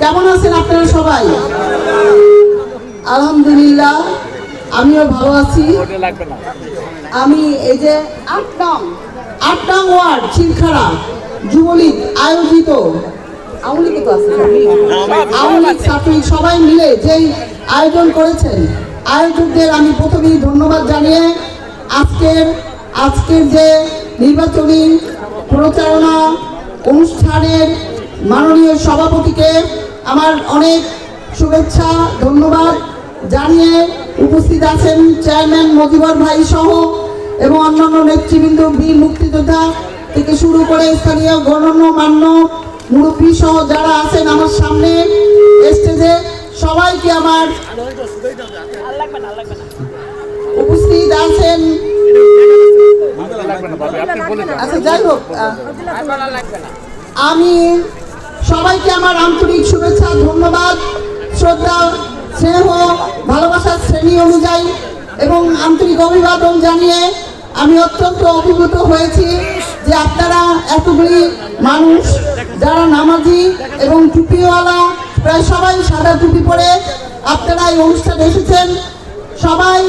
কেমন আছেন আপনারা সবাই? আলহামদুলিল্লাহ, আমিও ভালো আছি। আমি এই যে আট নং ওয়ার্ড চিলখাড়া যুবলীগ আয়োজিত। আওয়ামী তো সবাই মিলে যেই আয়োজন করেছেন, আয়োজকদের আমি প্রথমেই ধন্যবাদ জানিয়ে আজকের আজকের যে নির্বাচনী প্রচারণা অনুষ্ঠানের মাননীয় সভাপতিকে আমার অনেক শুভেচ্ছা, ধন্যবাদ জানিয়ে উপস্থিত আছেন চেয়ারম্যান মজিবর ভাই সহ এবং অন্যান্য নেতৃবৃন্দ, বীর মুক্তিযোদ্ধা থেকে শুরু করে স্থানীয় গণন্য মান্য মুরব্বী সহ যারা আছেন আমার সামনে স্টেজে সবাইকে আমার উপস্থিত আছেন। আচ্ছা যাই হোক আমি সবাইকে আমার আন্তরিক শুভেচ্ছা, ধন্যবাদ। শ্রদ্ধা, স্নেহ ভালোবাসার শ্রেণি অনুযায়ী এবং আন্তরিক অভিবাদন জানিয়ে আমি অত্যন্ত অভিভূত হয়েছি যে আপনারা এতগুলি মানুষ, যারা নামাজি এবং টুপিওয়ালা, প্রায় সবাই সাদা টুপি পরে আপনারা এই অনুষ্ঠানে এসেছেন। সবাই,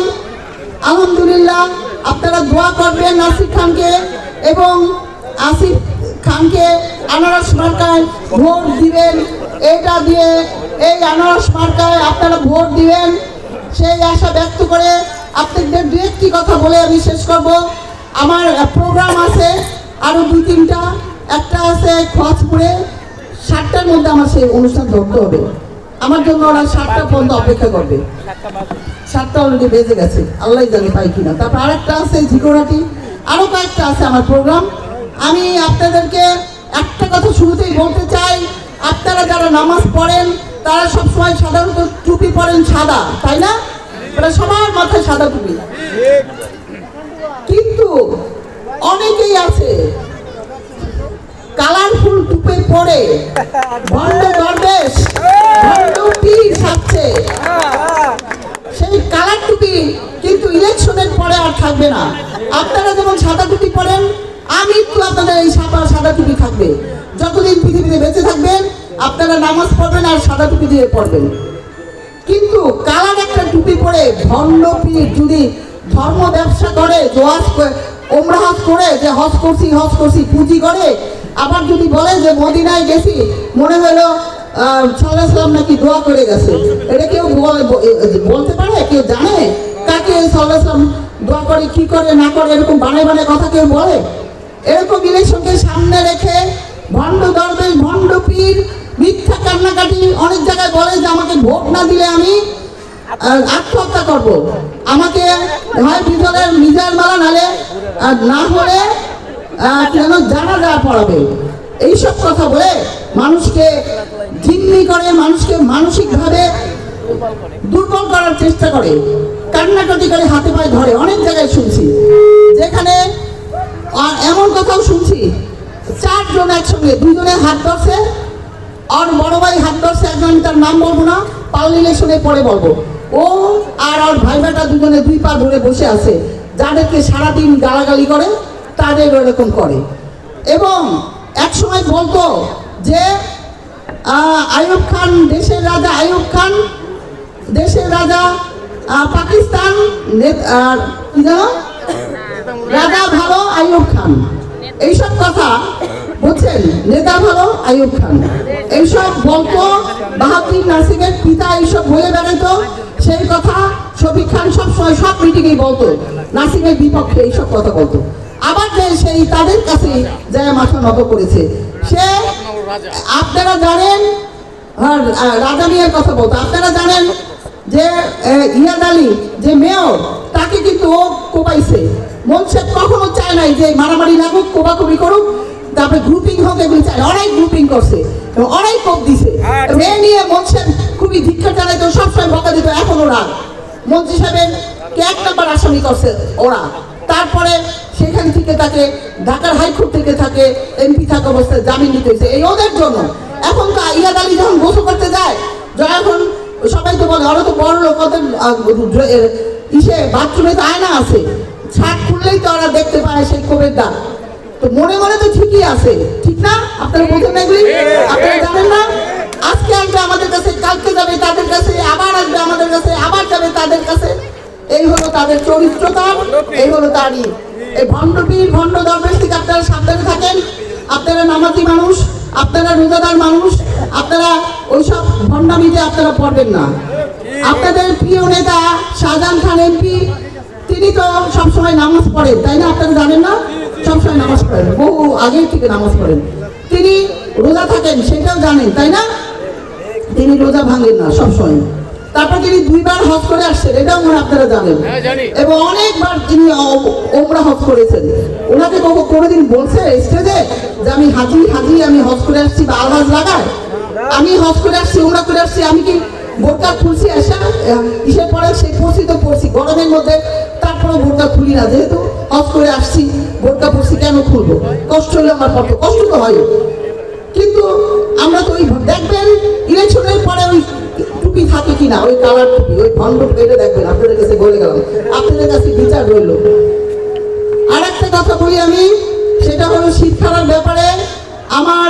আলহামদুলিল্লাহ, আপনারা দোয়া করবেন নাসির খানকে এবং আসিফ খানকে আনারস মার্কায় ভোট দিবেন। এটা দিয়ে এই আনারস মার্কায় আপনারা ভোট দিবেন। সেই আশা ব্যক্ত করে আপনাদের দু একটি কথা বলে আমি শেষ করব। আমার প্রোগ্রাম আছে আরও দুই তিনটা। একটা আছে খোয়াজপুরে সাতটার মধ্যে আমার সেই অনুষ্ঠান ধরতে হবে। আমার জন্য ওরা সাতটা পর্যন্ত অপেক্ষা করবে। সাতটা অলরেডি বেজে গেছে। আল্লাহ জানে পাই কিনা। তারপর আরেকটা আছে ঝিকোরাটি। আরও কয়েকটা আছে আমার প্রোগ্রাম আমি আপনাদেরকে একটা কথা শুরুতেই বলতে চাই, আপনারা যারা নামাজ পড়েন, তারা সবসময় সাধারণত টুপি পরেন সাদা, তাই না? ওরা সবার মাথায় সাদা টুপি। কিন্তু অনেকেই আছে কালারফুল টুপে পরে ভণ্ড দরবেশ সেই কালার টুপি কিন্তু ইলেকশনের পরে আর থাকবে না। আপনারা যেমন সাদা টুপি পরেন আমি একটু আপনাদের এই সাদা সাদা টুপি থাকবে। যতদিন পৃথিবীতে বেঁচে থাকবেন, আপনারা নামাজ পড়বেন আর সাদা টুপি দিয়ে পড়বেন। কিন্তু কালার একটা টুপি পরে ভণ্ড যদি ধর্ম ব্যবসা করে জোয়াজ ওমরা হজ করে, যে হজ করছি হজ করছি, পুঁজি করে, আবার যদি বলে যে মদিনায় গেছি, মনে হলো সাল্লাহাম নাকি দোয়া করে গেছে। এটা কেউ বলতে পারে? কেউ জানে? কাকে সাল্লাহাম দোয়া করে, কি করে, না করে, এরকম বানায় বানায় কথা কেউ বলে? এরকম ইলেকশনকে সামনে রেখে ভণ্ড দরবেশ, ভণ্ড পীর, মিথ্যা কান্নাকাটি অনেক জায়গায় বলে যে আমাকে ভোট না দিলে আমি আত্মহত্যা করব। আমাকে হয় বিজলের মিজার মালা নালে না হলে কেন জানা যা পড়াবে। এইসব কথা বলে মানুষকে জিম্মি করে, মানুষকে মানসিকভাবে দুর্বল করার চেষ্টা করে। কান্নাকাটি করে হাতে পায়ে ধরে, অনেক জায়গায় শুনছি। এমন কথাও শুনছি। চারজন একসঙ্গে দুজনে হাত ধরছে আর বড় ভাই হাত ধরছে একজন তার নাম বলব না পাল ইলেকশনে পরে বলব। ও আর ওর ভাই ভাইটা দুজনে দুই পা ধরে বসে আছে যাদেরকে সারাদিন গালাগালি করে তাদের এরকম করে। এবং এক সময় বলতো যে আহ, আইয়ুব খান দেশের রাজা আয়ুব খান দেশের রাজা পাকিস্তান রাজা ভালো আয়ুব খান। এইসব কথা বুঝছেন? নেতা ভালো, আইয়ুব খান। এইসব বলতো বাহাদুর নাসিমের পিতা এইসব বলে বেড়াতো, সেই কথা শফিক খান সব সময় সব মিটিংয়েই বলতো। নাসিমের বিপক্ষে এইসব কথা বলতো। আবার যে সেই তাদের কাছে যায় মাথা নত করেছে। সে আপনারা জানেন রাজা মিয়ার কথা বলতো। আপনারা জানেন যে ইয়াদ আলী যে মেয়র, তাকে কিন্তু ও কোপাইছে। মনসে কখনো চায় নাই যে মারামারি লাগুক কোপাকুপি করুক। তারপরে গ্রুপিং হোক এগুলি চায়। অনেক গ্রুপিং করছে এবং অনেক কোপ দিছে। এবং এ নিয়ে মনসে খুবই ধিক্ষা চালাইতো সবসময় বকা দিত এখন ওরা মন্ত্রী সাহেবের কে এক নম্বর আসামি করছে ওরা। তারপরে সেখান থেকে তাকে ঢাকার হাইকোর্ট থেকে থাকে এমপি থাকা অবস্থায় জামিন দিতে হয়েছে। এই ওদের জন্য। এখন তো ইয়াদ আলী যখন গোসল করতে যায় যখন সবাই তো বলে ওরা তো বড় লোক ওদের ইসে বাথরুমে তো আয়না আছে। ছাদ খুললেই তো ওরা দেখতে পায় সেই কোবের দাগ। তো মনে মনে তো ঠিকই আছে। ঠিক না? আপনারা বোঝেন না এগুলি? আপনারা জানেন না? আজকে আসবে আমাদের কাছে কালকে যাবে তাদের কাছে আবার আসবে আমাদের কাছে আবার যাবে তাদের কাছে। এই হলো তাদের চরিত্রতা এই হলো তারই এই ভণ্ডপীর ভণ্ড দরবেশ থেকে আপনারা সাবধানে থাকেন। আপনারা নামাজি মানুষ আপনারা রোজাদার মানুষ আপনারা ওইসব ভণ্ডামিতে আপনারা পড়বেন না। আপনাদের প্রিয় নেতা শাহজাহান খান এমপি তিনি তো সবসময় নামাজ পড়েন তাই না? আপনারা জানেন না? সবসময় নামাজ পড়েন বহু আগে থেকে নামাজ পড়েন। তিনি রোজা থাকেন সেটাও জানেন তাই না? তিনি রোজা ভাঙেন না সবসময়। তারপর তিনি দুইবার হজ করে আসছেন এটাও মনে আপনারা জানেন। এবং অনেকবার তিনি ওমরা হজ করেছেন। ওনাকে কখনো কোনোদিন বলছে স্টেজে যে আমি হাজি হাজি আমি হজ করে আসছি বা আলহাজ লাগায় আমি হজ করে আসছি ওমরা করে আসছি আমি কি বোরকা খুলছি আসা কিসের পরে সে পড়ছি তো পড়ছি। গরমের মধ্যে তারপরে বোরকা খুলি না, যেহেতু হজ করে আসছি বোরকা পড়ছি কেন খুলবো? কষ্ট হলে আমার পড়তো কষ্ট তো হয় কিন্তু আমরা তো ওই দেখবেন, ইলেকশনের পরে ওই টুপি থাকে কিনা, ওই কালার টুপি, ওই ভণ্ড এটা দেখবেন, আপনাদের কাছে বলে গেলাম। আপনাদের কাছে বিচার রইল। আর একটা কথা বলি আমি, সেটা হলো শিক্ষার ব্যাপারে, আমার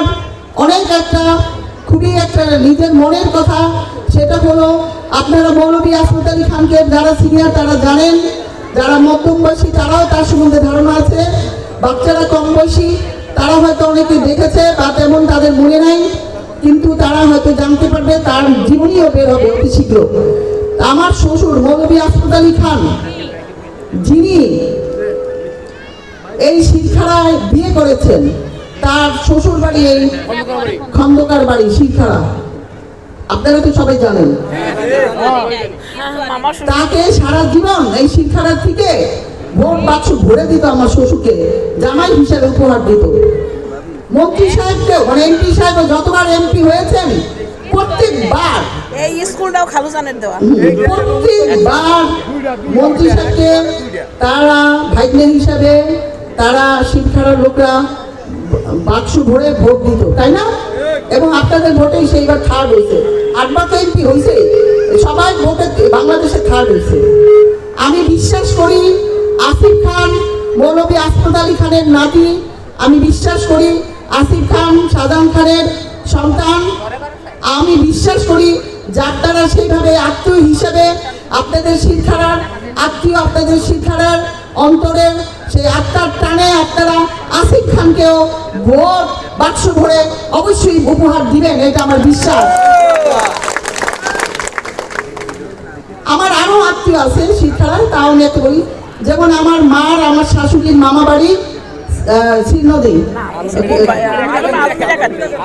অনেক একটা, খুবই একটা নিজের মনের কথা, সেটা হলো আপনারা মৌলবী আসমত আলী খানকে, যারা সিনিয়র তারা জানেন যারা মধ্যম বয়সী তারাও তার সম্বন্ধে ধারণা আছে। বাচ্চারা কম বয়সী তারা হয়তো অনেকে দেখেছে বা তেমন তাদের মনে নাই, কিন্তু তারা হয়তো জানতে পারবে তার জীবনীও বের হবে অতি শীঘ্র। আমার শ্বশুর মৌলবী আসমত আলী খান, যিনি এই শিলখাড়ায় বিয়ে করেছেন, তার শ্বশুর বাড়ি এই খন্দকার বাড়ি, শিলখাড়া। আপনারা তো সবাই জানেন। তাকে সারা জীবন এই শিক্ষারা থেকে ভোট বাক্স ভরে দিত আমার শ্বশুরকে জামাই হিসাবে উপহার দিত। মন্ত্রী সাহেবকে মানে এমপি সাহেব যতবার এমপি হয়েছেন প্রত্যেকবার এই স্কুলটাও খালু জানের দেওয়া প্রত্যেকবার মন্ত্রী সাহেবকে তারা ভাগ্নে হিসাবে তারা শিক্ষার লোকরা বাক্স ভরে ভোট দিত তাই না? এবং আপনাদের ভোটেই সেইবার থার্ড হয়েছে। আটবার তো এমপি হয়েছে, সবাই ভোটে বাংলাদেশে থার্ড হয়েছে। আমি বিশ্বাস করি আসিফ খান মৌলবী আসমত আলী খানের নাতি। আমি বিশ্বাস করি আসিফ খান, শাহজাহান খানের সন্তান। আমি বিশ্বাস করি যার দ্বারা সেইভাবে আত্মীয় হিসেবে আপনাদের শিক্ষার আত্মীয় আপনাদের শিক্ষার অন্তরের সেই আত্মার টানে আপনারা আসিফ খানকেও ভোট বাক্স ভরে অবশ্যই উপহার দিবেন, এটা আমার বিশ্বাস। আমার আরও আত্মীয় আছে শিক্ষার তাও নিয়ে বলি, যেমন আমার মার, আমার শাশুড়ির মামা বাড়ি শ্রীনদী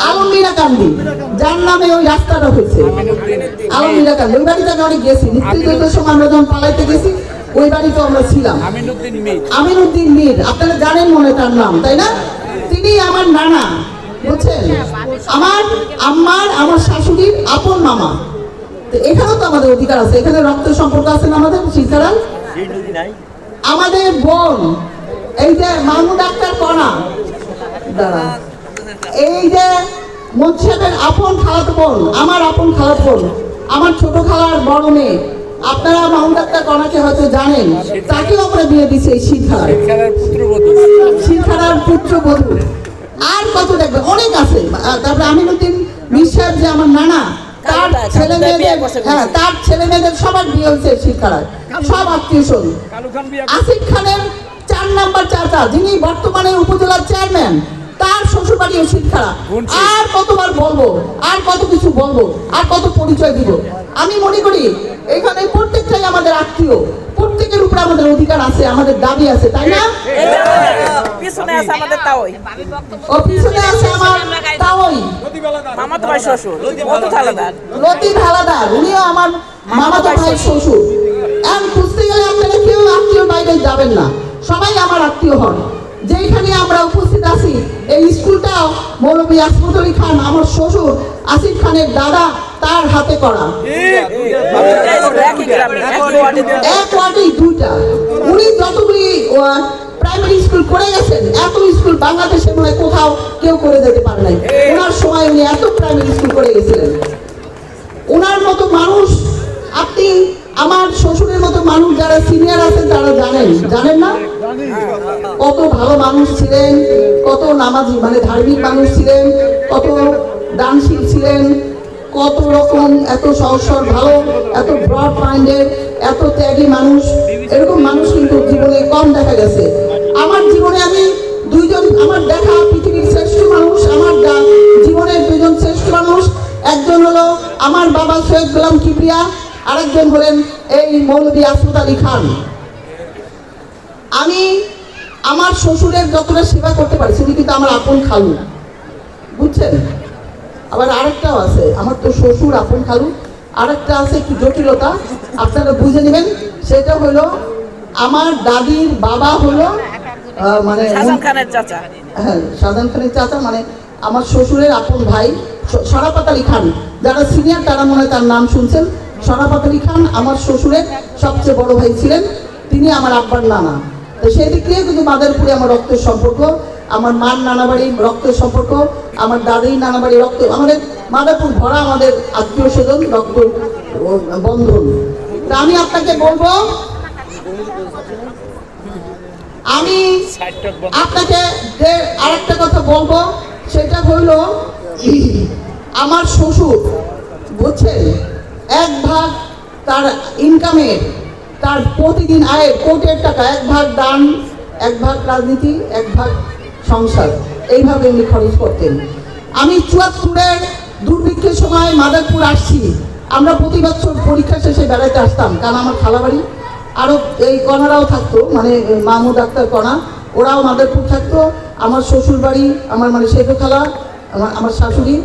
আলমিরা কান্দি যার নামে ওই হয়েছে। গেছি। আমরা যখন পালাইতে গেছি ওই বাড়িতে আমরা ছিলাম। আমিনুদ্দিন মির। আমিনুদ্দিন মীর আপনারা জানেন মনে তার নাম তাই না? তিনি আমার নানা বুঝছেন? আমার আম্মার আমার শাশুড়ির আপন মামা। তো এখানেও তো আমাদের অধিকার আছে এখানে রক্ত সম্পর্ক আছে না আমাদের শিক্ষারা আমাদের বোন এই যে মামু ডাক্তার কণা। দাঁড়া এই যে মুন্সিয়াবের আপন খালাতো বোন আমার আপন খালাতো বোন আমার ছোট খালার বড় মেয়ে। আপনারা মামু ডাক্তার কণাকে হয়তো জানেন তাকেও আমরা বিয়ে দিচ্ছি এই শিক্ষায় খেলার পুত্রবধূ। আর কত দেখবে? অনেক আছে। তারপরে আমিনুদ্দিন সাহেব যে আমার নানা তার ছেলে মেয়েদের করছে হ্যাঁ তার ছেলে মেয়েদের সবার বিয়ে হয়েছে শিক্ষায় সব আত্মীয় স্বজন। আসিফ খানের চার নাম্বার চাচা যিনি বর্তমানে উপজেলার চেয়ারম্যান তার শ্বশুর বাড়িও শিক্ষা শুনছি। আর কতবার বলব আর কত কিছু বলব আর কত পরিচয় দিব। আমি মনে করি এখানে প্রত্যেকটাই আমাদের আত্মীয়। প্রত্যেকের উপরে আমাদের অধিকার আছে আমাদের দাবি আছে তাই না? পিছনে আছে আমাদের তাওই ও পিছনে আছে আমার তাওই মামা ভাই শ্বশুর মধু থালাদার লতিফ হালাদার উনিও আমার মামাতো ভাই শ্বশুর। এখন খুঁজতে গেলে আপনারা কেউ আত্মীয় বাইরে যাবেন না। সবাই আমার আত্মীয় হন। যেখানে আমরা উপস্থিত আছি, এই স্কুলটাও মৌলবী আসমত আলী খান, আমার শ্বশুর আসিফ খানের দাদা, তার হাতে করা। এক ওয়ার্ডেই দুইটা। উনি যতগুলি প্রাইমারি স্কুল করে গেছেন এত স্কুল বাংলাদেশে মনে কোথাও কেউ করে যেতে পারে নাই। ওনার সময় উনি এত প্রাইমারি স্কুল করে গেছিলেন। ওনার মতো মানুষ আপনি আমার শ্বশুরের মতো মানুষ যারা সিনিয়র আছেন তারা জানেন। জানেন না? কত ভালো মানুষ ছিলেন, কত নামাজি মানে ধার্মিক মানুষ ছিলেন, কত দানশীল ছিলেন, কত রকম, এত সহসর ভালো, এত ব্রড মাইন্ডেড এত ত্যাগী মানুষ। এরকম মানুষ কিন্তু জীবনে কম দেখা গেছে। আমার জীবনে আমি দুইজন, আমার দেখা পৃথিবীর শ্রেষ্ঠ মানুষ, আমার জীবনের দুইজন শ্রেষ্ঠ মানুষ, একজন হলো আমার বাবা সৈয়দ গোলাম কিবরিয়া আরেকজন হলেন এই মৌলভী আসমত আলী খান। আমি আমার শ্বশুরের যতটা সেবা করতে পারি সেটি কিন্তু আমার আপন খালু। বুঝছেন? আবার আরেকটাও আছে আমার তো শ্বশুর আপন খালু। আরেকটা আছে একটু জটিলতা আপনারা বুঝে নেবেন সেটা হলো আমার দাদির বাবা হলো মানে খানের চাচা। হ্যাঁ শাহজাহান খানের চাচা মানে আমার শ্বশুরের আপন ভাই স- শরাফত আলী খান। যারা সিনিয়র তারা মনে হয় তার নাম শুনছেন। শরাফত আলী খান আমার শ্বশুরের সবচেয়ে বড় ভাই ছিলেন। তিনি আমার আব্বার নানা। তো সেই দিক থেকে কিন্তু মাদারপুরে আমার রক্তের সম্পর্ক, আমার মার নানা বাড়ির রক্তের সম্পর্ক, আমার দাদির নানা বাড়ির রক্ত, আমাদের মাদারপুর ভরা আমাদের আত্মীয় স্বজন রক্ত বন্ধন। তা আমি আপনাকে বলব, আমি আপনাকে আরেকটা কথা বলব, সেটা হইল, আমার শ্বশুর, বুঝছেন? এক ভাগ তার ইনকামের তার প্রতিদিন আয়ের কোটের টাকা, এক ভাগ দান, এক ভাগ রাজনীতি, এক ভাগ সংসার। এইভাবে উনি খরচ করতেন। আমি চুয়াত্তরের দুর্ভিক্ষের সময় মাদারপুর আসছি। আমরা প্রতি বছর পরীক্ষা শেষে বেড়াতে আসতাম, কারণ আমার খালাবাড়ি। আরও এই কণারাও থাকতো মানে মাহমুদ আক্তার কণা, ওরাও মাদারপুর থাকতো। আমার শ্বশুর বাড়ি আমার মানে সেজো খালা, আমার আমার শাশুড়ি,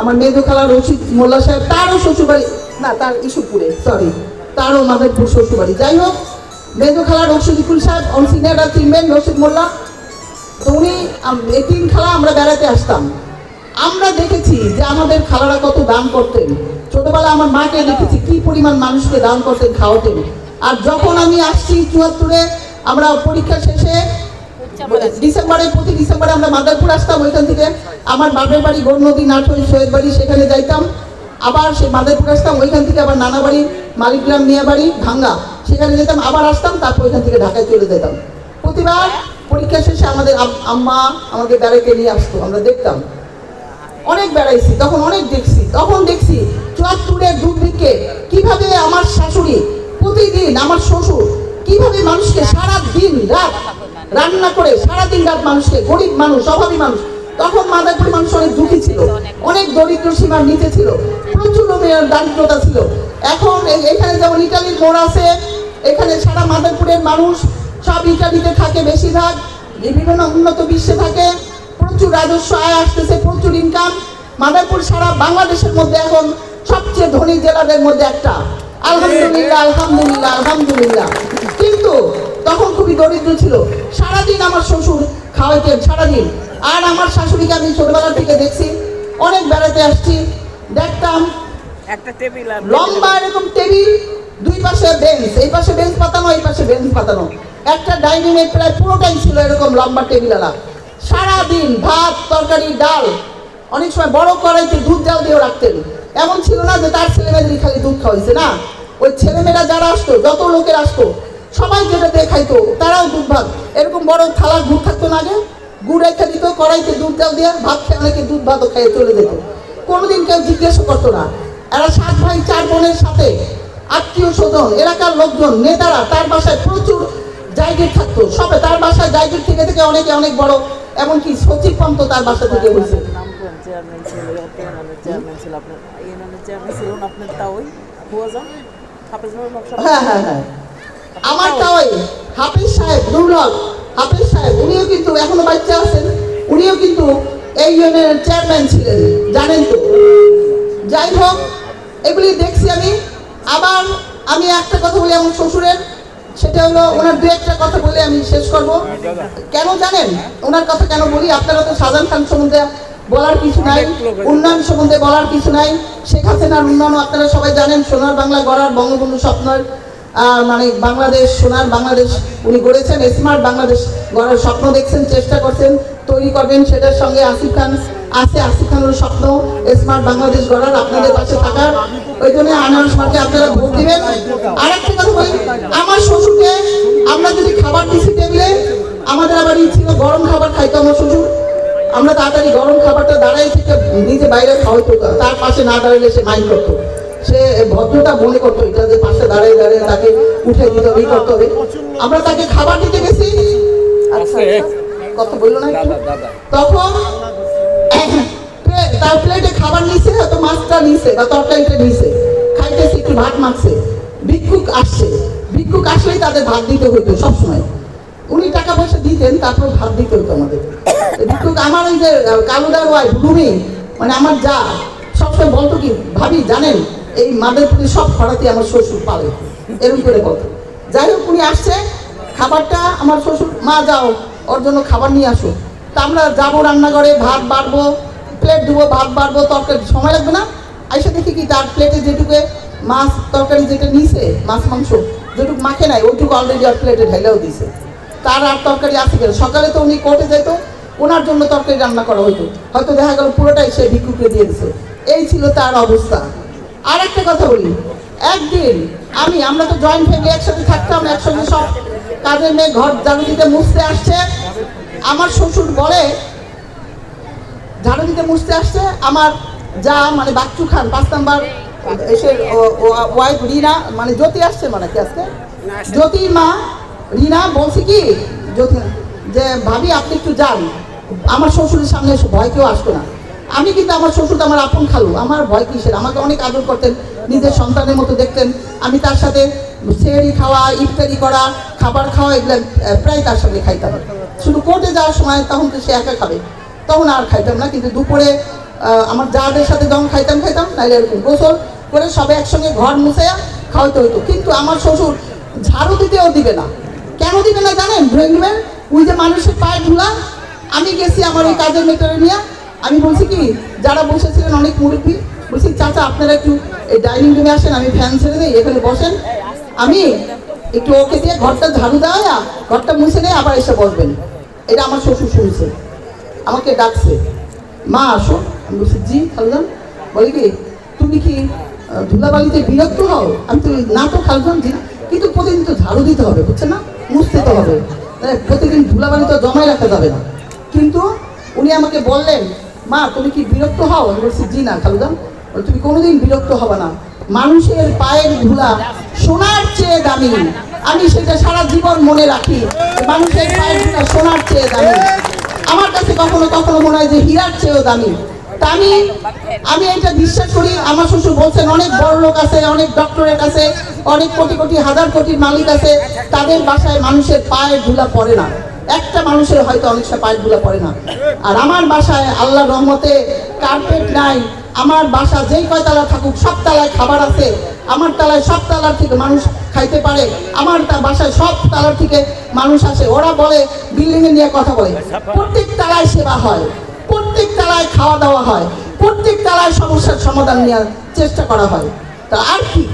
আমার মেজো খালা রশিদ মোল্লা সাহেব, তারও শ্বশুর বাড়ি না, তার ইস্যুপুরে সরি তারও মাদারপুর শ্বশুর বাড়ি যাই হোক, মেজো খালা রশিদুল সাহেব অনসিনিয়াররা চিনবেন রশিদ মোল্লা। তো উনি এই তিন খালা আমরা বেড়াতে আসতাম। আমরা দেখেছি যে আমাদের খালারা কত দান করতেন। ছোটবেলা আমার মাকে দেখেছি কি পরিমাণ মানুষকে দান করতেন, খাওয়াতেন। আর যখন আমি আসছি চুয়াত্তরে, আমরা পরীক্ষা শেষে, ডিসেম্বরে, প্রতি ডিসেম্বরে আমরা মাদারপুর আসতাম, ওইখান থেকে। আমার বাপের বাড়ি গোর নদী নাটোর সৈয়দ বাড়ি সেখানে যাইতাম। আবার সে মাদারপুর আসতাম ওইখান থেকে আবার নানা বাড়ি, মালিকগ্রাম মিয়া বাড়ি ভাঙ্গা। সেখানে যেতাম, আবার আসতাম, তারপর ওইখান থেকে ঢাকায় চলে যেতাম। প্রতিবার পরীক্ষা শেষে আমাদের আম- আম্মা আমাদের বেড়াইতে নিয়ে আসতো, আমরা দেখতাম। অনেক বেড়াইছি, তখন অনেক দেখছি, তখন দেখছি চুয়াত্তরের দুর্ভিক্ষে কীভাবে আমার শাশুড়ি প্রতিদিন, আমার শ্বশুর কীভাবে মানুষকে সারা দিন রাত রান্না করে সারা দিন রাত মানুষকে গরিব মানুষ, অভাবী মানুষ তখন মাদারপুর মানুষ অনেক দুঃখী ছিল। অনেক দরিদ্র সীমার নিচে ছিল। প্রচুর দারিদ্রতা ছিল। এখন এখানে যেমন ইটালির মোড় আছে এখানে সারা মাদারপুরের মানুষ সব ইটালিতে থাকে বেশিরভাগ। বিভিন্ন উন্নত বিশ্বে থাকে। প্রচুর রাজস্ব আয় আসতেছে প্রচুর ইনকাম মাদারপুর সারা বাংলাদেশের মধ্যে এখন সবচেয়ে ধনী জেলাদের মধ্যে একটা। আলহামদুলিল্লাহ আলহামদুলিল্লাহ আলহামদুলিল্লাহ। কিন্তু তখন খুবই দরিদ্র ছিল। সারাদিন আমার শ্বশুর খাওয়াইতেন সারাদিন। আর আমার শাশুড়িকে আমি ছোটবেলা থেকে দেখছি। অনেক বেড়াতে আসছি। দেখতাম একটা টেবিল লম্বা এরকম টেবিল দুই পাশে বেঞ্চ এই পাশে বেঞ্চ পাতানো এই পাশে বেঞ্চ পাতানো। একটা ডাইনিং এর প্রায় পুরোটাই ছিল এরকম লম্বা টেবিল আলা। সারাদিন ভাত তরকারি ডাল। অনেক সময় বড় কড়াইতে দুধ জাল দিয়েও রাখতেন। এমন ছিল না যে তার ছেলেমেয়েদের খালি দুধ খাওয়াইছে না। ওই ছেলেমেয়েরা যারা আসতো যত লোকের আসতো সবাই যেটা দিয়ে খাইতো তারাও দুধ ভাত। এরকম বড় থালা দুধ থাকতো না আগে? গুড় রেখে দিত, কড়াইতে দুধ জাল দিয়ে ভাত খেয়ে অনেকে দুধ ভাতও খেয়ে চলে যেত। কোনোদিন কেউ জিজ্ঞাসা করতো না। এরা সাত ভাই, চার বোনের সাথে আত্মীয় স্বজন, এলাকার লোকজন, নেতারা তার বাসায় প্রচুর জায়গির থাকতো। সবে তার বাসায় জায়গির থেকে থেকে অনেকে অনেক বড়, এমনকি সচিব পন্ত তার বাসা থেকে হয়েছে। হ্যাঁ হ্যাঁ হ্যাঁ। আমার তাই হাফিজ সাহেব হক হাফিজ সাহেব, উনিও কিন্তু এখনও বাচ্চা আছেন, উনিও কিন্তু এই ইউনিয়নের চেয়ারম্যান ছিলেন, জানেন তো। যাই হোক, এগুলি দেখছি আমি। আবার আমি একটা কথা বলি আমার শ্বশুরের, সেটা হলো ওনার দু একটা কথা বলে আমি শেষ করব। কেন জানেন? ওনার কথা কেন বলি? আপনারা তো সাজান খান সম্বন্ধে বলার কিছু নাই, উন্নয়ন সম্বন্ধে বলার কিছু নাই, শেখ হাসিনার উন্নয়ন আপনারা সবাই জানেন, সোনার বাংলা গড়ার বঙ্গবন্ধু স্বপ্নের মানে বাংলাদেশ, সোনার বাংলাদেশ উনি গড়েছেন স্মার্ট বাংলাদেশ গড়ার স্বপ্ন দেখছেন, চেষ্টা করছেন, তৈরি করবেন সেটার সঙ্গে আসিফ খান, আছে আসিফ খানের স্বপ্ন স্মার্ট বাংলাদেশ গড়ার, আপনাদের পাশে থাকার। ওই জন্য আনারস মার্কে আপনারা ভোট দিবেন। আর একটা কথা বলি, আমার শ্বশুরকে আমরা যদি খাবার দিছি টেবিলে, আমাদের আবার ই ছিল গরম খাবার খাইতো আমার শ্বশুর। আমরা তাড়াতাড়ি গরম খাবারটা দাঁড়াই থেকে নিজে বাইরে খাওয়াইতো, তার পাশে না দাঁড়ালে সে মাইন্ড করতো। সে ভদ্রতা মনে করতো এটা যে পাশে দাঁড়িয়ে দাঁড়িয়ে তাকে উঠে দিতে হবে করতে হবে। আমরা তাকে খাবার দিতে গেছি। আচ্ছা কথা বলল না তখন তার প্লেটে খাবার নিছে হয়তো মাছটা নিছে বা তরকারিটা নিছে। খাইতেছে একটু ভাত মাখছে। ভিক্ষুক আসছে। ভিক্ষুক আসলেই তাদের ভাত দিতে হইতো সবসময়। উনি টাকা পয়সা দিতেন তারপর ভাত দিতে হতো আমাদের। ভিক্ষুক আমার ওই যে কালুদার ওয়াইফ রুমি মানে আমার যা সবসময় বলতো কি ভাবি জানেন এই মাদের মাদারপুরে সব খরাতে আমার শ্বশুর পালে এরকম করে বলতো যাই হোক, উনি আসছে, খাবারটা আমার শ্বশুর, মা, যাও, ওর জন্য খাবার নিয়ে আসো। তা আমরা যাব রান্নাঘরে, ভাত বাড়বো প্লেট ধুবো, ভাত বাড়বো, তরকারি, সময় লাগবে না। আইসা দেখি কি তার প্লেটে যেটুকু মাছ, তরকারি যেটা নিছে, মাছ, মাংস, যেটুকু মাখে নাই, ওইটুকু অলরেডি আর প্লেটে ঢেলেও দিছে। তার আর তরকারি আছে কেন? সকালে তো উনি কোর্টে যেত ওনার জন্য তরকারি রান্না করা হইতো। হয়তো দেখা গেল পুরোটাই সে ভিক্ষুকে দিয়ে দিছে। এই ছিল তার অবস্থা। আর একটা কথা বলি। একদিন আমি আমরা তো জয়েন্ট ফ্যামিলি একসাথে থাকতাম একসঙ্গে সব কাজের মেয়ে ঘর ঝাড়ু দিতে মুছতে আসছে। আমার শ্বশুর বলে ঝাড়ু দিতে মুছতে আসছে। আমার যা মানে বাচ্চু খান পাঁচ নাম্বার এসে ওয়াইফ রিনা মানে জ্যোতি আসছে মানে কি আজকে? জ্যোতির মা রিনা বলছে কি জ্যোতি যে ভাবি আপনি একটু যান। আমার শ্বশুরের সামনে এসে ভয় কেউ আসতো না। আমি কিন্তু আমার শ্বশুর আমার আপন খালু। আমার ভয় কিসের? আমাকে অনেক আদর করতেন, নিজের সন্তানের মতো দেখতেন। আমি তার সাথে সেহরি খাওয়া, ইফতারি করা, খাবার খাওয়া এগুলো প্রায় তার সঙ্গে খাইতাম। শুধু কোর্টে যাওয়ার সময় তখন তো সে একা খাবে। তখন আর খাইতাম না, কিন্তু দুপুরে আমার যাদের সাথে যখন খাইতাম খাইতাম নাহলে এরকম গোসল করে সবাই একসঙ্গে ঘর মুছে খাওয়াতে হতো কিন্তু আমার শ্বশুর ঝাড়ু দিতেও দিবে না। কেন দিবে না জানেন? ধরে নেবেন, ওই যে মানুষের পায়ে ধুলা, আমি গেছি আমার ওই কাজের মেটারে নিয়ে আমি বলছি কি, যারা বসেছিলেন অনেক মুরব্বী, বলছি, চাচা, আপনারা একটু এই ডাইনিং রুমে আসেন, আমি ফ্যান ছেড়ে দিই, এখানে বসেন। আমি একটু ওকে দিয়ে ঘরটা ঝাড়ু দেওয়া ঘরটা মুছে নিয়ে আবার এসে বসবেন। এটা আমার শ্বশুর শুনছে, আমাকে ডাকছে। মা, আসো। আমি বলছি, জি, খালজান। বলি কি, তুমি কি ধুলাবালিতে বিরক্ত হও? আমি তো না তো খালজান জি, কিন্তু প্রতিদিন তো ঝাড়ু দিতে হবে বুঝছে না? মুছতে তো হবে। প্রতিদিন ধুলাবালি তো জমাই রাখা যাবে না। কিন্তু উনি আমাকে বললেন মা তুমি কি বিরক্ত হও? আমি বলছি জি না খালুদান বলে, তুমি কোনোদিন বিরক্ত হবে না। মানুষের পায়ের ধুলা সোনার চেয়ে দামি। আমি সেটা সারা জীবন মনে রাখি। মানুষের পায়ের ধুলা সোনার চেয়ে দামি। আমার কাছে কখনো কখনো মনে হয় যে হীরার চেয়েও দামি। আমি আমি এটা বিশ্বাস করি। আমার শ্বশুর বলছেন অনেক বড় লোক আছে অনেক ডক্টরের কাছে অনেক কোটি কোটি হাজার কোটির মালিক আছে। তাদের বাসায় মানুষের পায়ের ধুলা পড়ে না। একটা মানুষের হয়তো অনেক সময় ধুলা পড়ে না। আর আমার বাসায় আল্লাহ রহমতে কার্পেট নাই। আমার বাসা যেই কয় তালা থাকুক, সব তালায় খাবার আছে। আমার তালায় সব তালার থেকে মানুষ খাইতে পারে। আমার বাসায় সব তালার থেকে মানুষ আসে। ওরা বলে বিল্ডিং এ নিয়ে কথা বলে। প্রত্যেক তালায় সেবা হয়। প্রত্যেক তালায় খাওয়া দাওয়া হয়। প্রত্যেক তালায় সমস্যার সমাধান নেওয়ার চেষ্টা করা হয়। তা আর কি?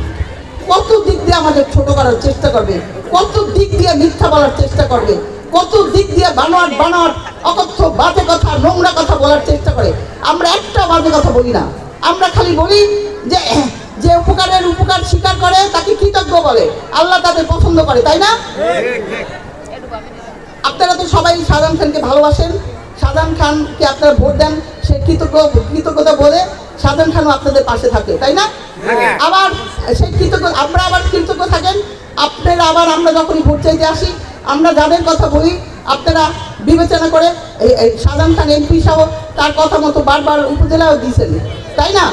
কত দিক দিয়ে আমাদের ছোট করার চেষ্টা করবে? কত দিক দিয়ে মিথ্যা বলার চেষ্টা করবে? কত দিক দিয়ে বানোয়াট বানোয়াট অকথ্য, বাজে কথা, নোংরা কথা বলার চেষ্টা করে। আমরা একটা বাজে কথা বলি না। আমরা খালি বলি যে যে উপকারের উপকার স্বীকার করে, তাকে কৃতজ্ঞ বলে। আল্লাহ তাদের পছন্দ করে, তাই না? আপনারা তো সবাই শাহজাহান খানকে ভালোবাসেন। শাহজাহান খানকে আপনারা ভোট দেন, সে কৃতজ্ঞ, কৃতজ্ঞতা বলে শাহজাহান খানও আপনাদের পাশে থাকে, তাই না? আবার সেই কৃতজ্ঞ, আমরা আবার কৃতজ্ঞ থাকেন। আপনারা আবার আমরা যখনই ভোট চাইতে আসি আমরা যাদের কথা বলি, আপনারা বিবেচনা করে এই শাহজাহান খান এমপি সহ তার কথা মতো বারবার উপজেলাও দিয়েছেন। তাই না?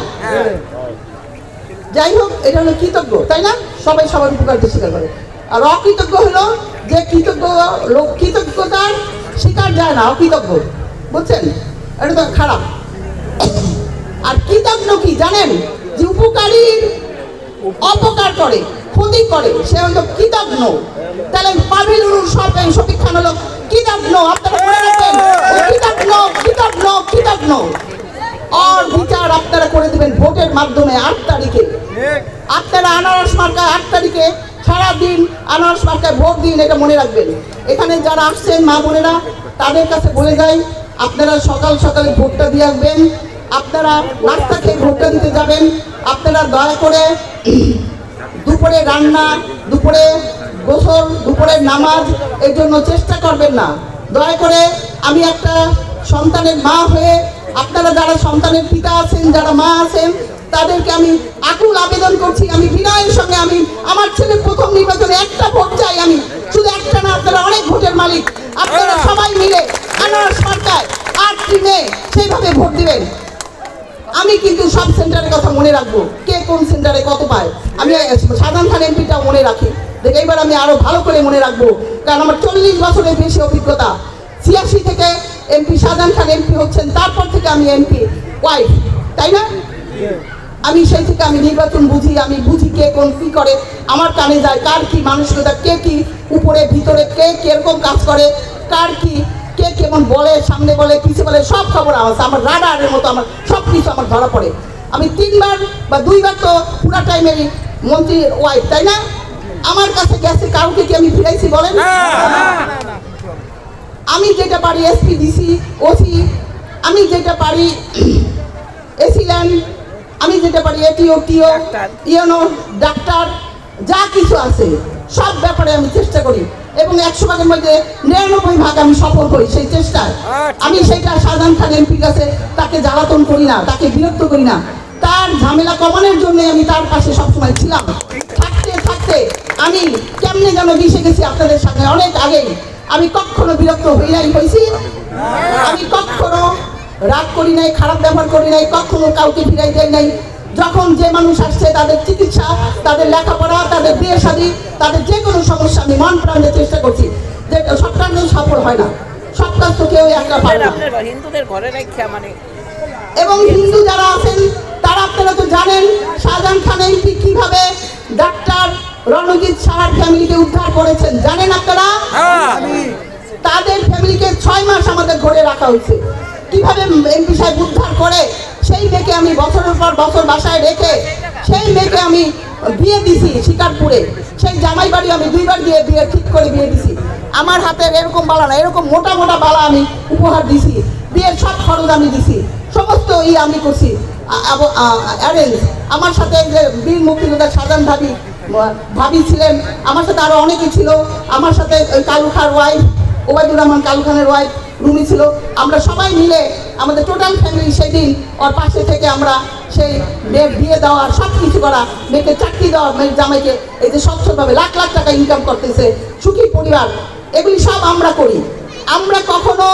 যাই হোক, এটা হলো কৃতজ্ঞ, তাই না? সবাই সবার উপকারিতা স্বীকার করে। আর অকৃতজ্ঞ হলো যে কৃতজ্ঞ লোক, কৃতজ্ঞতার স্বীকার যায় না, অকৃতজ্ঞ। বুঝছেন? এটা তো খারাপ। আর কৃতজ্ঞ কি, জানেন? যে উপকারীর অপকার করে। ক্ষতি করে, সে হলো কৃতজ্ঞ তাহলে পাবিলুর সব এই খান হলো কৃতজ্ঞ আপনারা মনে রাখবেন কৃতজ্ঞ কৃতজ্ঞ কৃতজ্ঞ আর বিচার আপনারা করে দিবেন ভোটের মাধ্যমে আট তারিখে। আপনারা আনারস মার্কায় আট তারিখে সারাদিন আনারস মার্কায় ভোট দিন, এটা মনে রাখবেন। এখানে যারা আসছেন মা বোনেরা, তাদের কাছে বলে যাই, আপনারা সকাল সকালে ভোটটা দিয়ে আসবেন। আপনারা নাস্তা খেয়ে ভোটটা দিতে যাবেন। আপনারা দয়া করে দুপুরে রান্না, দুপুরে গোসল দুপুরের নামাজ, এর জন্য চেষ্টা করবেন না। দয়া করে আমি একটা সন্তানের মা হয়ে আপনারা যারা সন্তানের পিতা আছেন, যারা মা আছেন, তাদেরকে আমি আকুল আবেদন করছি, আমি বিনয়ের সঙ্গে আমি, আমার ছেলে প্রথম নির্বাচনে একটা ভোট চাই আমি। শুধু একটা না, আপনারা অনেক ভোটের মালিক। আপনারা সবাই মিলে আনার সরকার আটটি মে সেইভাবে ভোট দিবেন। আমি কিন্তু সব সেন্টারের কথা মনে রাখব। কে কোন সেন্টারে কত পায়? আমি সাধারণ খান এমপিটাও মনে রাখি। দেখে এবার আমি আরও ভালো করে মনে রাখব। কারণ আমার চল্লিশ বছরের বেশি অভিজ্ঞতা। ছিয়াশি থেকে এমপি সাধারণ খান এমপি হচ্ছেন, তারপর থেকে আমি এমপি ওয়াইফ তাই না? আমি সেই থেকে আমি নির্বাচন বুঝি, আমি বুঝি কে কোন কি করে, আমার কানে যায় কার কি মানসিকতা, কে কি উপরে, ভিতরে, কে কীরকম কাজ করে, কার কি কে কেমন বলে সামনে বলে কিছু বলে সব খবর আমার। আমার রাডারের মতো আমার সব কিছু আমার ধরা পড়ে আমি তিনবার বা দুইবার তো পুরা টাইমেরই মন্ত্রীর ওয়াইফ তাই না আমার কাছে গেছে কাউকে কি আমি ফিরাইছি বলেন আমি যেটা পারি এসপি ডিসি ওসি আমি যেটা পারি এসিল্যান্ড আমি যেটা পারি এটিও টিও। ইউনো ডাক্তার যা কিছু আছে সব ব্যাপারে আমি চেষ্টা করি এবং একশো ভাগের মধ্যে নিরানব্বই ভাগ আমি সফল করি সেই চেষ্টায়। আমি সেটা সাধারণ খান এমপির কাছে তাকে জ্বালাতন করি না তাকে বিরক্ত করি না। তার ঝামেলা কমানোর জন্য আমি তার পাশে সবসময় ছিলাম। থাকতে থাকতে আমি কেমনে যেন মিশে গেছি আপনাদের সাথে অনেক আগেই। আমি কখনো বিরক্ত হই নাই হয়েছি। আমি কখনো রাগ করি নাই খারাপ ব্যবহার করি নাই কখনো কাউকে ফিরাই দেয় নাই। যখন যে মানুষ আসছে তাদের চিকিৎসা তাদের লেখাপড়া তাদের বিয়ে শাদী তাদের যে কোনো সমস্যা আমি মন প্রাণে চেষ্টা করছি যে সবটা কিন্তু সফল হয় না। সব কাজ তো কেউ একা পারে না। হিন্দুদের ঘরে রাখা মানে এবং হিন্দু যারা আছেন তারা আপনারা তো জানেন শাহজাহান খান এমপি কীভাবে ডাক্তার রণজিৎ সাহার ফ্যামিলিকে উদ্ধার করেছেন। জানেন আপনারা? তাদের ফ্যামিলিকে ছয় মাস আমাদের ঘরে রাখা হয়েছে। কীভাবে এমপি সাহেব উদ্ধার করে সেই মেয়েকে আমি বছরের পর বছর বাসায় রেখে, সেই মেয়েকে আমি বিয়ে দিছি শিকারপুরে। সেই জামাই বাড়ি আমি দুইবার দিয়ে বিয়ে ঠিক করে বিয়ে দিছি। আমার হাতের এরকম বালা না, এরকম মোটা মোটা বালা আমি উপহার দিছি। বিয়ের সব খরচ আমি দিছি। সমস্ত ই আমি করছি। অ্যারেঞ্জ আমার সাথে যে বীর মুক্তিযোদ্ধা সাজান ভাবি ভাবি ছিলেন। আমার সাথে আরও অনেকে ছিল। আমার সাথে কালু খার ওয়াইফ ওবায়দুর রহমান কালু খানের ওয়াইফ রুমি ছিল। আমরা সবাই মিলে আমাদের টোটাল ফ্যামিলি সেদিন ওর পাশে থেকে আমরা সেই মেয়ের বিয়ে দেওয়ার সব কিছু করা, মেয়েকে চাকরি দেওয়া, মেয়ের জামাইকে এই যে স্বচ্ছভাবে লাখ লাখ টাকা ইনকাম করতেছে, সুখী পরিবার, এগুলি সব আমরা করি। আমরা কখনো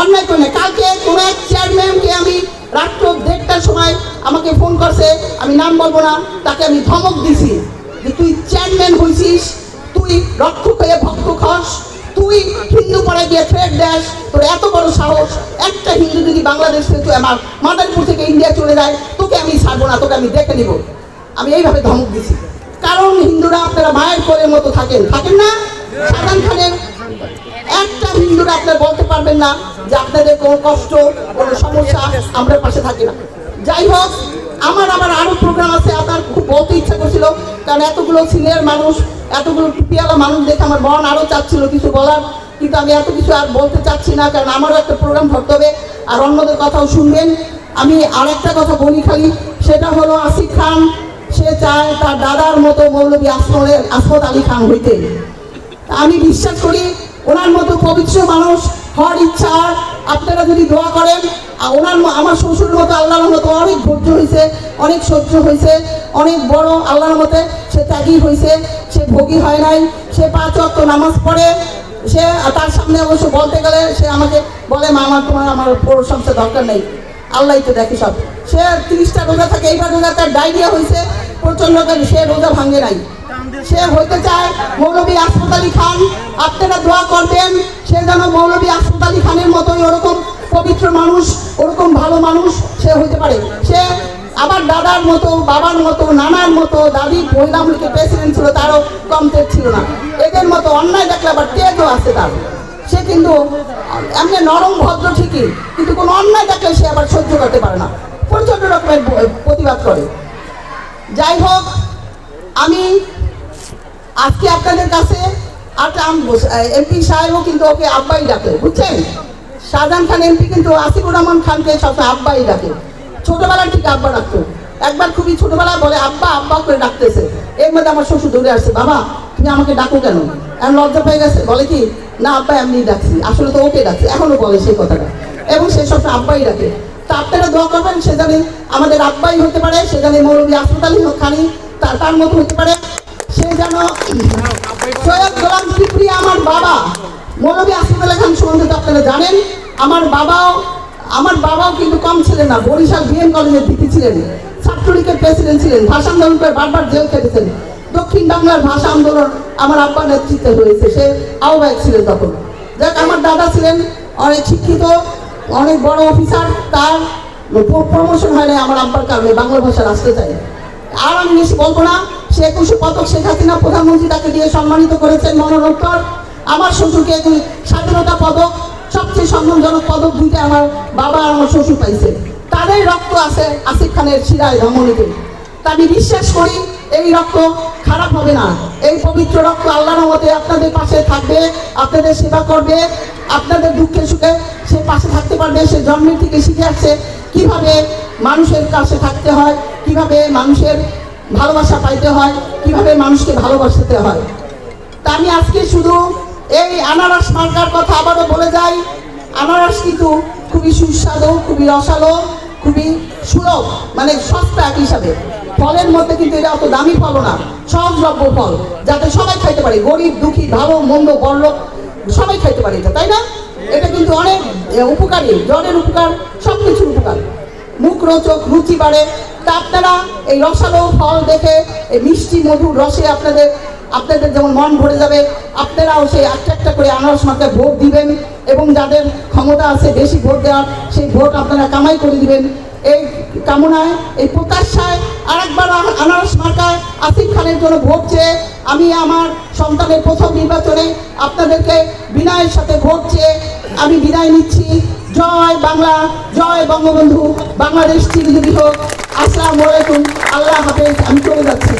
অন্যায় করি না। কালকে কোনো এক চেয়ারম্যানকে আমি রাত্র দেড়টার সময় আমাকে ফোন করছে, আমি নাম বলব না, তাকে আমি ধমক দিছি যে তুই চেয়ারম্যান হয়েছিস তুই রক্ষক হয়ে হিন্দু পাড়ায় গিয়ে থ্রেড দেস তোর এত বড় সাহস। একটা হিন্দু যদি বাংলাদেশ থেকে আমার মাদারপুর থেকে ইন্ডিয়া চলে যায়, তোকে আমি ছাড়বো না, তোকে আমি দেখে নিব। আমি এইভাবে ধমক দিছি। কারণ হিন্দুরা আপনারা মায়ের কোলের মতো থাকেন। থাকেন না? সাধারণ খানের। একটা হিন্দুরা আপনার বলতে পারবেন না যে আপনাদের কোনো কষ্ট, কোনো সমস্যা আমরা পাশে থাকি না। যাই হোক আমার আবার আরও প্রোগ্রাম আছে আপনার খুব বলতে ইচ্ছা করছিল। কারণ এতগুলো সিনিয়র মানুষ, এতগুলো টুপিওয়ালা মানুষ দেখে আমার মন আরও চাচ্ছিল কিছু বলার। কিন্তু আমি এত কিছু আর বলতে চাচ্ছি না, কারণ আমারও একটা প্রোগ্রাম ধরতে হবে। আর অন্যদের কথাও শুনবেন। আমি আর একটা কথা বলি খালি, সেটা হলো আসিফ খান, সে চায় তার দাদার মতো মৌলবী আসমের আসমত আলী খান হইতে। আমি বিশ্বাস করি, ওনার মতো পবিত্র মানুষ হওয়ার ইচ্ছা আপনারা যদি দোয়া করেন ওনার আমার শ্বশুর মতো আল্লাহর মতো অনেক ধৈর্য হয়েছে, অনেক সহ্য হয়েছে, অনেক বড় আল্লাহর মতে সে ত্যাগী হয়েছে, সে ভোগী হয় নাই, সে পাঁচ অক্ত নামাজ পড়ে, সে তার সামনে অবশ্য বলতে গেলে সে আমাকে বলে, মা, আমার তোমার, আমার প্রশংসা দরকার নেই, আল্লাহ তো দেখে সব। সে তিরিশটা রোজা থাকে, এইবার রোজা তার ডায়রিয়া হয়েছে, প্রচণ্ড করে, সে রোজা ভাঙে নাই। সে হইতে চায় মৌলবী আসমত আলী খান। আপনারা দোয়া করবেন, সে যেন মৌলবী আসমত আলী খানের মতোই ওরকম পবিত্র মানুষ, ওরকম ভালো মানুষ সে হইতে পারে। সে আবার দাদার মতো, বাবার মতো, নানার মতো, দাদি মহিলা লীগের প্রেসিডেন্ট ছিল, তারও কম তেজ ছিল না। এদের মতো অন্যায় দেখলে আবার তেজও আছে তার? সে কিন্তু এমনি নরম, ভদ্র ঠিকই, কিন্তু কোনো অন্যায় দেখলে সে আবার সহ্য করতে পারে না। প্রচণ্ড রকমের প্রতিবাদ করে। যাই হোক, আমি আজকে আপনাদের কাছে একটা এমপি সাহেবও কিন্তু ওকে আব্বাই ডাকে, বুঝছেন? শাহজাহান খান এমপি কিন্তু আসিফুর রহমান খানকে সবসময় আব্বাই ডাকে। ছোটবেলায় ঠিক আব্বা ডাকতো। একবার খুবই ছোটবেলায় বলে, আব্বা আব্বা করে ডাকতেছে। এর মধ্যে আমার শ্বশুর দৌড়ে আসছে, বাবা, তুমি আমাকে ডাকো কেন? এখন লজ্জা পেয়ে গেছে। বলে কি, না আব্বা এমনি ডাকছি। আসলে তো ওকে ডাকছি। এখনও বলে সেই কথাটা। এবং সে সবসময় আব্বাই ডাকে। তা আপনারা দোয়া করবেন, সে জানে আমাদের আব্বাই হতে পারে, সে জানে মৌলবী আসপাতালি খানি তার মতো হতে পারে। সে যেন সৈয়দ গোলাম কিপ্রি আমার বাবা। মৌলবী আসফাতুল্লাহ খান সম্বন্ধে আপনারা জানেন, আমার বাবাও আমার বাবাও কিন্তু কম ছিলেন না, বরিশাল বিএম কলেজের ভিত্তি ছিলেন, ছাত্রলীগের প্রেসিডেন্ট ছিলেন, ভাষা আন্দোলন করে বারবার জেল খেটেছেন। দক্ষিণ বাংলার ভাষা আন্দোলন আমার আব্বা নেতৃত্বে হয়েছে, সে আহ্বায়ক ছিলেন তখন। যাক, আমার দাদা ছিলেন অনেক শিক্ষিত, অনেক বড় অফিসার, তার প্রমোশন হয় আমার আব্বার কারণে, বাংলা ভাষা আসতে চাই আর আমি বেশি সে একুশে পদক শেখ হাসিনা প্রধানমন্ত্রী তাকে দিয়ে সম্মানিত করেছেন মরণোত্তর। আমার শ্বশুরকে স্বাধীনতা পদক, সবচেয়ে সম্মানজনক পদক দুইটা আমার বাবা আর আমার শ্বশুর পাইছে। তাদের রক্ত আছে আসিফ খানের শিরায় ধমনীতে আমি বিশ্বাস করি, এই রক্ত খারাপ হবে না। এই পবিত্র রক্ত আল্লাহর মতে আপনাদের পাশে থাকবে, আপনাদের সেবা করবে, আপনাদের দুঃখে সুখে সে পাশে থাকতে পারবে, সে জন্মের থেকে শিখে আসছে কীভাবে মানুষের কাছে থাকতে হয়, কীভাবে মানুষের ভালোবাসা পাইতে হয়, কীভাবে মানুষকে ভালোবাসাতে হয়। তা আমি আজকে শুধু এই আনারস মার্কার কথা আবারও বলে যাই। আনারস কিন্তু খুবই সুস্বাদু, খুবই রসালো, খুবই সুলভ মানে সস্তা এক হিসাবে। ফলের মধ্যে কিন্তু এটা অত দামি ফলও না, সহজলভ্য ফল, যাতে সবাই খাইতে পারে। গরিব, দুঃখী, ভালো, মন্দ বড়লোক সবাই খাইতে পারে এটা, তাই না? এটা কিন্তু অনেক উপকারী জ্বরের উপকার সব কিছুর উপকার। মুখ রোচক, রুচি বাড়ে তা আপনারা এই রসালো ফল দেখে, এই মিষ্টি মধুর রসে আপনাদের আপনাদের যেমন মন ভরে যাবে, আপনারাও সেই একটা একটা করে আনারস মাথায় ভোট দিবেন এবং যাদের ক্ষমতা আছে বেশি ভোট দেওয়ার, সেই ভোট আপনারা কামাই করে দিবেন। এই কামনায়, এই প্রত্যাশায় আরেকবার আনারস মার্কায় আসিফ খানের জন্য ভোট চেয়ে আমি আমার সন্তানের প্রথম নির্বাচনে আপনাদেরকে বিনয়ের সাথে ভোট চেয়ে আমি বিদায় নিচ্ছি। জয় বাংলা জয় বঙ্গবন্ধু বাংলাদেশ চিরজীবী হোক। আসসালামু আলাইকুম আল্লাহ হাফেজ আমি চলে যাচ্ছি।